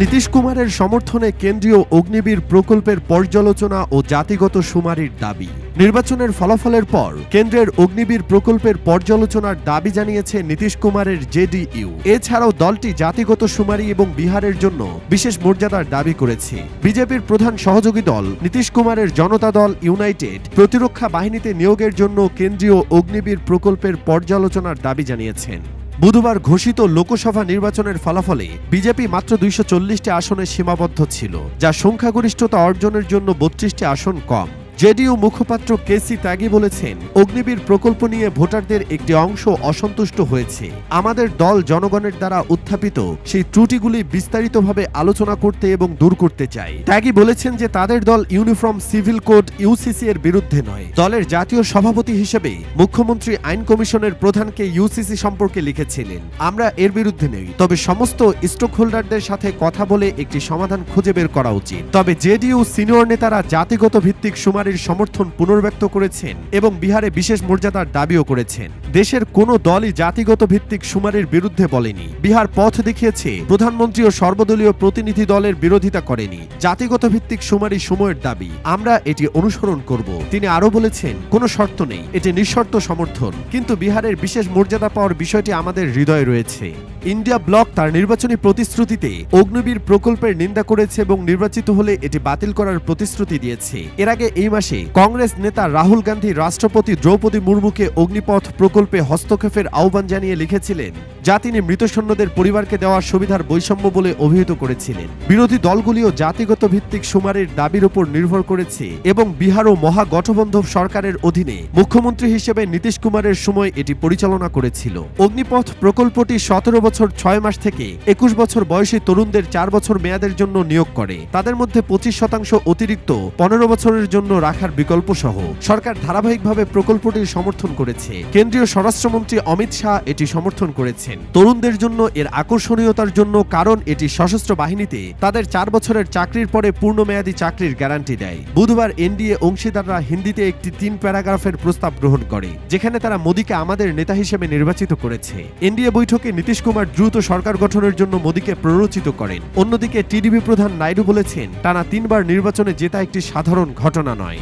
নীতিশ কুমারের সমর্থনে কেন্দ্রীয় অগ্নিবীর প্রকল্পের পর্যালোচনা ও জাতিগত শুমারির দাবি। নির্বাচনের ফলাফলের পর কেন্দ্রের অগ্নিবীর প্রকল্পের পর্যালোচনার দাবি জানিয়েছে নীতিশ কুমারের জেডিইউ। এছাড়াও দলটি জাতিগত শুমারি এবং বিহারের জন্য বিশেষ মর্যাদার দাবি করেছে। বিজেপির প্রধান সহযোগী দল নীতিশ কুমারের জনতা দল ইউনাইটেড প্রতিরক্ষা বাহিনীতে নিয়োগের জন্য কেন্দ্রীয় অগ্নিবীর প্রকল্পের পর্যালোচনার দাবি জানিয়েছেন। বুধবার ঘোষিত লোকসভা নির্বাচনের ফলাফলে বিজেপি মাত্র দুইশো চল্লিশটি আসনে সীমাবদ্ধ ছিল, যা সংখ্যাগরিষ্ঠতা অর্জনের জন্য বত্রিশটি আসন কম। জেডিইউ মুখপাত্র কেসি ত্যাগী বলেছেন, অগ্নিবীর প্রকল্প নিয়ে ভোটারদের একটি অংশ অসন্তুষ্ট হয়েছে। আমাদের দল জনগণের দ্বারা উত্থাপিত, সেই ত্রুটিগুলি বিস্তারিতভাবে আলোচনা করতে এবং দূর করতে চায়। ত্যাগী বলেছেন যে তাদের দল ইউনিফর্ম সিভিল কোড ইউসিসি এর বিরুদ্ধে নয়। দলের জাতীয় সভাপতি হিসেবে মুখ্যমন্ত্রী আইন কমিশনের প্রধানকে ইউসিসি সম্পর্কে লিখেছিলেন, আমরা এর বিরুদ্ধে নেই। তবে সমস্ত স্টক হোল্ডারদের সাথে কথা বলে একটি সমাধান খুঁজে বের করা উচিত। তবে জেডিইউ সিনিয়র নেতারা জাতিগত ভিত্তিক শুমারির সমর্থন পুনর্ব্যক্ত করেছেন এবং বিহারে বিশেষ মর্যাদার দাবিও করেছেন। দেশের কোনো দলই জাতিগত ভিত্তিক শুমারির বিরুদ্ধে বলেনি। বিহার পথ দেখিয়েছে, প্রধানমন্ত্রী ও সর্বদলীয় প্রতিনিধি দলের বিরোধিতা করেনি। জাতিগত ভিত্তিক শুমারি সময়ের দাবি, আমরা এটি অনুসরণ করব। তিনি আরও বলেছেন, কোনো শর্ত নেই, এটি নিঃশর্ত সমর্থন। কিন্তু বিহারের বিশেষ মর্যাদা পাওয়ার বিষয়টি আমাদের হৃদয়ে রয়েছে। ইন্ডিয়া ব্লক তার নির্বাচনী প্রতিশ্রুতিতে অগ্নিবীর প্রকল্পের নিন্দা করেছে এবং নির্বাচিত হলে এটি বাতিল করার প্রতিশ্রুতি দিয়েছে। এর আগে এই মাসে কংগ্রেস নেতা রাহুল গান্ধী রাষ্ট্রপতি দ্রৌপদী মুর্মুকে অগ্নিপথ প্রকল্পে হস্তক্ষেপের আহ্বান জানিয়ে লিখেছিলেন, যা তিনি মৃত সৈন্যদের পরিবারকে দেওয়ার সুবিধার বৈষম্য বলে অভিহিত করেছিলেন। বিরোধী দলগুলিও জাতিগত ভিত্তিক শুমারির দাবির উপর নির্ভর করেছে এবং বিহার ও মহাগঠবন্ধন সরকারের অধীনে মুখ্যমন্ত্রী হিসেবে নীতিশ কুমারের সময় এটি পরিচালনা করেছিল। অগ্নিপথ প্রকল্পটি সতেরো বছর ছয় মাস থেকে একুশ বছর বয়সী তরুণদের চার বছর মেয়াদের জন্য নিয়োগ করে। তাদের মধ্যে পঁচিশ শতাংশ অতিরিক্ত, পনেরো বছরের জন্য রাখার বিকল্প সহ সরকার ধারাবাহিকভাবে প্রকল্পটির সমর্থন করেছে। কেন্দ্রীয় স্বরাষ্ট্রমন্ত্রী অমিত শাহ এটি সমর্থন করেছেন। তরুণদের জন্য এর আকর্ষণীয়তার জন্য কারণ এটি সশস্ত্র বাহিনীতে তাদের চার বছরের চাকরির পরে পূর্ণমেয়াদী চাকরির গ্যারান্টি দেয়। বুধবার এনডিএ অংশীদাররা হিন্দিতে একটি তিন প্যারাগ্রাফের প্রস্তাব গ্রহণ করে, যেখানে তারা মোদীকে আমাদের নেতা হিসেবে নির্বাচিত করেছে। এনডিএ বৈঠকে নীতিশ কুমার দ্রুত সরকার গঠনের জন্য মোদীকে প্ররোচিত করেন। অন্যদিকে টিডিপি প্রধান নাইডু বলেছেন, টানা তিনবার নির্বাচনে জেতা একটি সাধারণ ঘটনা নয়।